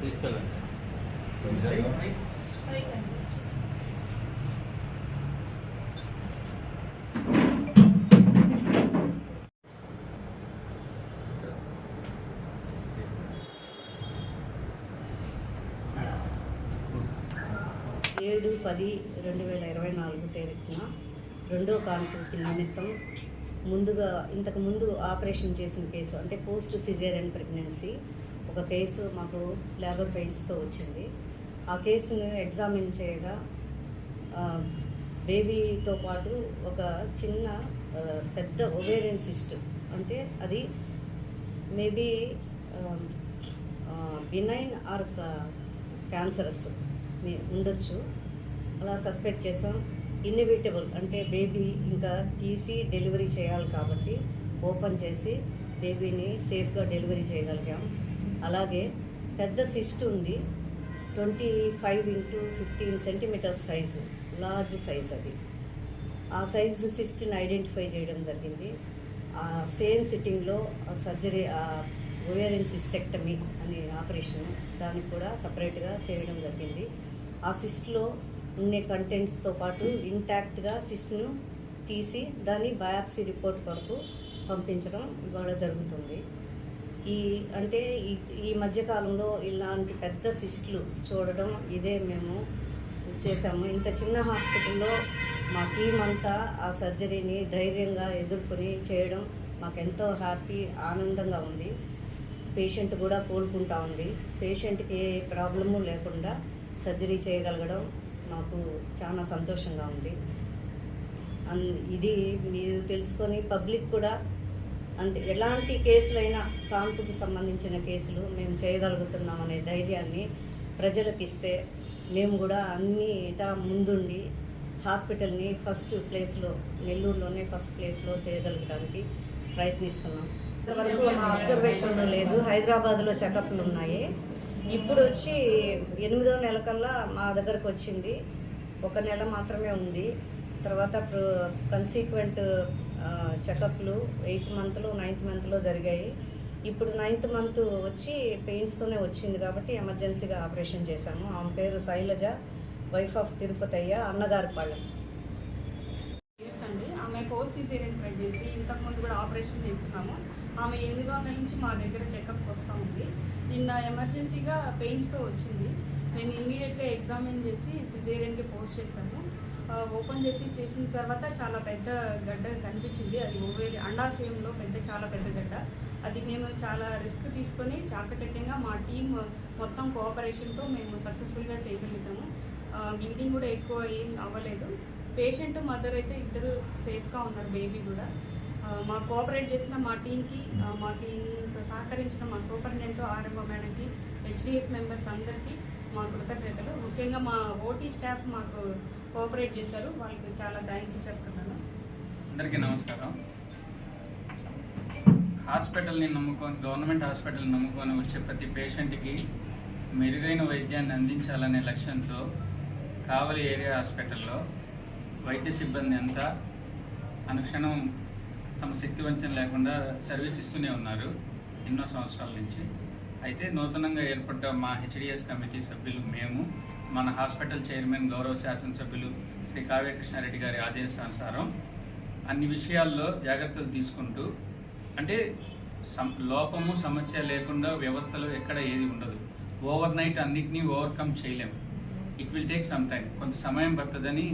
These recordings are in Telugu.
తీసుకెళ్ళండి ఏడు పది రెండు వేల ఇరవై నాలుగు తేదీన రెండో కాన్పు నిమిత్తం ముందుగా ఇంతకు ముందు ఆపరేషన్ చేసిన కేసు అంటే పోస్ట్ సిజేరియన్ ప్రెగ్నెన్సీ ఒక కేసు మాకు లేబర్ పెయిన్స్తో వచ్చింది. ఆ కేసును ఎగ్జామిన్ చేయగా బేబీతో పాటు ఒక చిన్న పెద్ద ఒవేరియన్ సిస్ట్ అంటే అది మేబీ బినైన్ ఆర్ క్యాన్సరస్ ఉండొచ్చు. అలా సస్పెక్ట్ చేసాం. ఇన్ఎవిటబుల్ అంటే బేబీ ఇంకా తీసి డెలివరీ చేయాలి కాబట్టి ఓపెన్ చేసి బేబీని సేఫ్గా డెలివరీ చేయగలిగాం. అలాగే పెద్ద సిస్ట్ ఉంది twenty five into fifteen centimetres size large size అది. ఆ సైజు సిస్ట్ని ఐడెంటిఫై చేయడం జరిగింది. ఆ సేమ్ సిట్టింగ్లో సర్జరీ ఓవేరియన్ సిస్టెక్టమీ అనే ఆపరేషన్ దానికి కూడా సపరేట్గా చేయడం జరిగింది. ఆ సిస్ట్లో ఉండే కంటెంట్స్తో పాటు ఇంటాక్ట్గా సిస్ట్ను తీసి దాన్ని బయాప్సీ రిపోర్ట్ కొరకు పంపించడం ఇవాళ జరుగుతుంది. ఈ అంటే ఈ ఈ మధ్యకాలంలో ఇలాంటి పెద్ద సిస్టులు చూడడం ఇదే మేము చేశాము. ఇంత చిన్న హాస్పిటల్లో మా టీం అంతా ఆ సర్జరీని ధైర్యంగా ఎదుర్కొని చేయడం మాకెంతో హ్యాపీ ఆనందంగా ఉంది. పేషెంట్ కూడా కోలుకుంటా ఉంది. పేషెంట్కి ఏ ప్రాబ్లము లేకుండా సర్జరీ చేయగలగడం మాకు చాలా సంతోషంగా ఉంది. అన్ ఇది మీరు తెలుసుకొని పబ్లిక్ కూడా అంటే ఎలాంటి కేసులైనా కాన్పుకి సంబంధించిన కేసులు మేము చేయగలుగుతున్నాం అనే ధైర్యాన్ని ప్రజలకు ఇస్తే మేము కూడా అన్ని ఇటా ముందుండి హాస్పిటల్ని ఫస్ట్ ప్లేస్లో నెల్లూరులోనే ఫస్ట్ ప్లేస్లో తేయగలగడానికి ప్రయత్నిస్తున్నాం. ఇంతవరకు మా అబ్జర్వేషన్లో లేదు. హైదరాబాద్లో చెకప్లు ఉన్నాయి. ఇప్పుడు వచ్చి ఎనిమిదో నెల కల్లా మా దగ్గరకు వచ్చింది ఒక నెల మాత్రమే ఉంది. తర్వాత కన్సీక్వెంట్ చెకప్లు ఎయిత్ మంత్లో నైన్త్ మంత్లో జరిగాయి. ఇప్పుడు నైన్త్ మంత్ వచ్చి పెయిన్స్తోనే వచ్చింది కాబట్టి ఎమర్జెన్సీగా ఆపరేషన్ చేశాము. ఆమె పేరు Shailaja wife of Tirupathaiah Annagaripalem years అండి. ఆమె పోస్ట్ సిజేరియన్ ప్రెగ్నెన్సీ. ఇంతకుముందు కూడా ఆపరేషన్ చేస్తున్నాము. ఆమె ఎనిమిదో నెల నుంచి మా దగ్గర చెకప్కి వస్తూ ఉంది. నిన్న ఎమర్జెన్సీగా పెయిన్స్తో వచ్చింది. మేము ఇమ్మీడియట్గా ఎగ్జామిన్ చేసి సిజేరియన్కి పోస్ట్ చేశాము ఓపెన్ చేసి చేసిన తర్వాత చాలా పెద్ద గడ్డ కనిపించింది. అది ఓవేరి అండాశయంలో పెద్ద చాలా పెద్ద గడ్డ. అది మేము చాలా రిస్క్ తీసుకొని చాకచక్యంగా మా టీం మొత్తం కోఆపరేషన్తో మేము సక్సెస్ఫుల్గా చేయగలుగుతాము బ్లీడింగ్ కూడా ఎక్కువ ఏం అవ్వలేదు. పేషెంట్ మదర్ అయితే ఇద్దరు సేఫ్గా ఉన్నారు బేబీ కూడా. మా కోఆపరేట్ చేసిన మా టీంకి మాకు ఇంత సహకరించిన మా సూపరింటెండెంట్ ఆర్ఎంఓ మేడంకి హెచ్డిఎస్ మెంబర్స్ అందరికీ మా కృతజ్ఞతలు. ముఖ్యంగా మా ఓటీ స్టాఫ్ మాకు కోఆపరేట్ చేశారు. వాళ్ళకి చాలా థ్యాంక్ యూ చెప్తున్నాను. అందరికీ నమస్కారం. హాస్పిటల్ని నమ్ముకొని గవర్నమెంట్ హాస్పిటల్ని నమ్ముకొని వచ్చే ప్రతి పేషెంట్కి మెరుగైన వైద్యాన్ని అందించాలనే లక్ష్యంతో కావలి ఏరియా హాస్పిటల్లో వైద్య సిబ్బంది అంతా అనుక్షణం తమ శక్తి వంచన లేకుండా సర్వీస్ ఇస్తూనే ఉన్నారు ఎన్నో సంవత్సరాల నుంచి. అయితే నూతనంగా ఏర్పడ్డ మా హెచ్డిఎస్ కమిటీ సభ్యులు మేము మన హాస్పిటల్ చైర్మన్ గౌరవ శాసనసభ్యులు శ్రీ కావ్యకృష్ణారెడ్డి గారి ఆదేశానుసారం అన్ని విషయాల్లో జాగ్రత్తలు తీసుకుంటూ అంటే సం లోపము సమస్య లేకుండా వ్యవస్థలో ఎక్కడ ఏది ఉండదు. ఓవర్ నైట్ అన్నిటినీ ఓవర్కమ్ చేయలేము it will take some time. కొంత సమయం పడుతుందని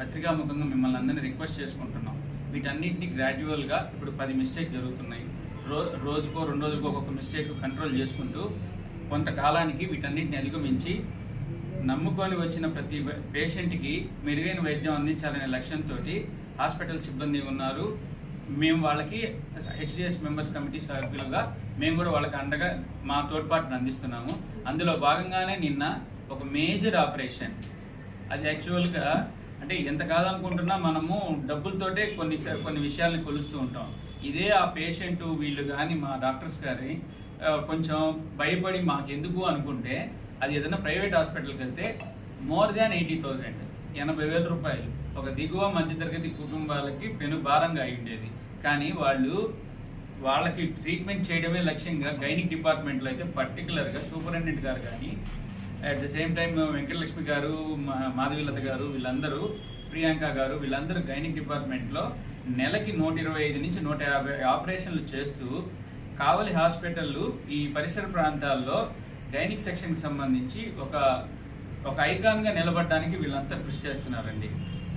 పత్రికాముఖంగా మిమ్మల్ని అందరినీ రిక్వెస్ట్ చేసుకుంటున్నాం. వీటన్నిటిని గ్రాడ్యువల్గా ఇప్పుడు పది మిస్టేక్స్ జరుగుతున్నాయి. రో రోజుకో రెండు రోజులకో ఒక్కొక్క మిస్టేక్ కంట్రోల్ చేసుకుంటూ కొంతకాలానికి వీటన్నిటిని అధిగమించి నమ్ముకొని వచ్చిన ప్రతి పేషెంట్కి మెరుగైన వైద్యం అందించాలనే లక్ష్యంతో హాస్పిటల్ సిబ్బంది ఉన్నారు. మేము వాళ్ళకి హెచ్డిఎస్ మెంబర్స్ కమిటీ సభ్యులుగా మేము కూడా వాళ్ళకి అండగా మా తోడ్పాటును అందిస్తున్నాము. అందులో భాగంగానే నిన్న ఒక మేజర్ ఆపరేషన్. అది యాక్చువల్గా అంటే ఎంత కాదనుకుంటున్నా మనము డబ్బులతోటే కొన్ని కొన్ని విషయాల్ని కొలుస్తూ ఉంటాం. ఇదే ఆ పేషెంట్ వీళ్ళు కానీ మా డాక్టర్స్ గారి కొంచెం భయపడి మాకెందుకు అనుకుంటే అది ఏదైనా ప్రైవేట్ హాస్పిటల్కి వెళ్తే మోర్ దాన్ ఎయిటీ థౌజండ్ ఎనభై వేల రూపాయలు. ఒక దిగువ మధ్యతరగతి కుటుంబాలకి పెను భారంగా అయి ఉండేది. కానీ వాళ్ళు వాళ్ళకి ట్రీట్మెంట్ చేయడమే లక్ష్యంగా గైనిక్ డిపార్ట్మెంట్లో అయితే పర్టికులర్గా సూపరింటెండెంట్ గారు కానీ at the same time Venkatalakshmi గారు మా- మాధవీలత గారు వీళ్ళందరూ ప్రియాంక గారు వీళ్ళందరూ గైనిక్ డిపార్ట్మెంట్లో నెలకి నూట ఇరవై ఐదు నుంచి నూట యాభై ఆపరేషన్లు చేస్తూ కావలి హాస్పిటల్లు ఈ పరిసర ప్రాంతాల్లో గైనిక్ సెక్షన్కి సంబంధించి ఒక ఒక ఐకాన్గా నిలబడడానికి వీళ్ళంతా కృషి చేస్తున్నారండి.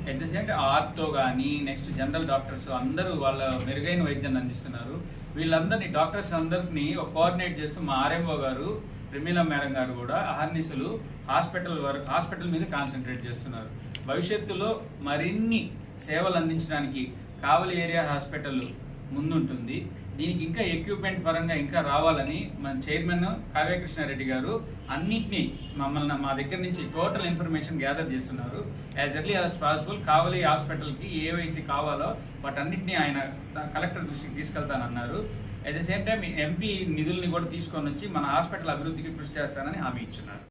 ఎట్ ద సేమ్ టైం ఆర్తో కానీ నెక్స్ట్ జనరల్ డాక్టర్స్ అందరూ వాళ్ళ మెరుగైన వైద్యాన్ని అందిస్తున్నారు. వీళ్ళందరినీ డాక్టర్స్ అందరినీ ఒక కోఆర్డినేట్ చేస్తూ మా ఆర్ఎంఓ గారు ప్రమీల మేడం గారు కూడా అహర్నిశలు హాస్పిటల్ వరకు హాస్పిటల్ మీద కాన్సన్ట్రేట్ చేస్తున్నారు. భవిష్యత్తులో మరిన్ని సేవలు అందించడానికి కావలి ఏరియా హాస్పిటల్ ముందుంటుంది. దీనికి ఇంకా ఎక్విప్మెంట్ పరంగా ఇంకా రావాలని మన చైర్మన్ కావ్యకృష్ణారెడ్డి గారు అన్నింటినీ మమ్మల్ని మా దగ్గర నుంచి టోటల్ ఇన్ఫర్మేషన్ గ్యాదర్ చేస్తున్నారు. As early as possible Kavali హాస్పిటల్కి ఏవైతే కావాలో వాటన్నిటిని ఆయన కలెక్టర్ దృష్టికి తీసుకెళ్తానన్నారు. At the same time MP నిధుల్ని కూడా తీసుకొని వచ్చి మన హాస్పిటల్ అభివృద్ధికి కృషి చేస్తానని హామీ ఇచ్చున్నారు.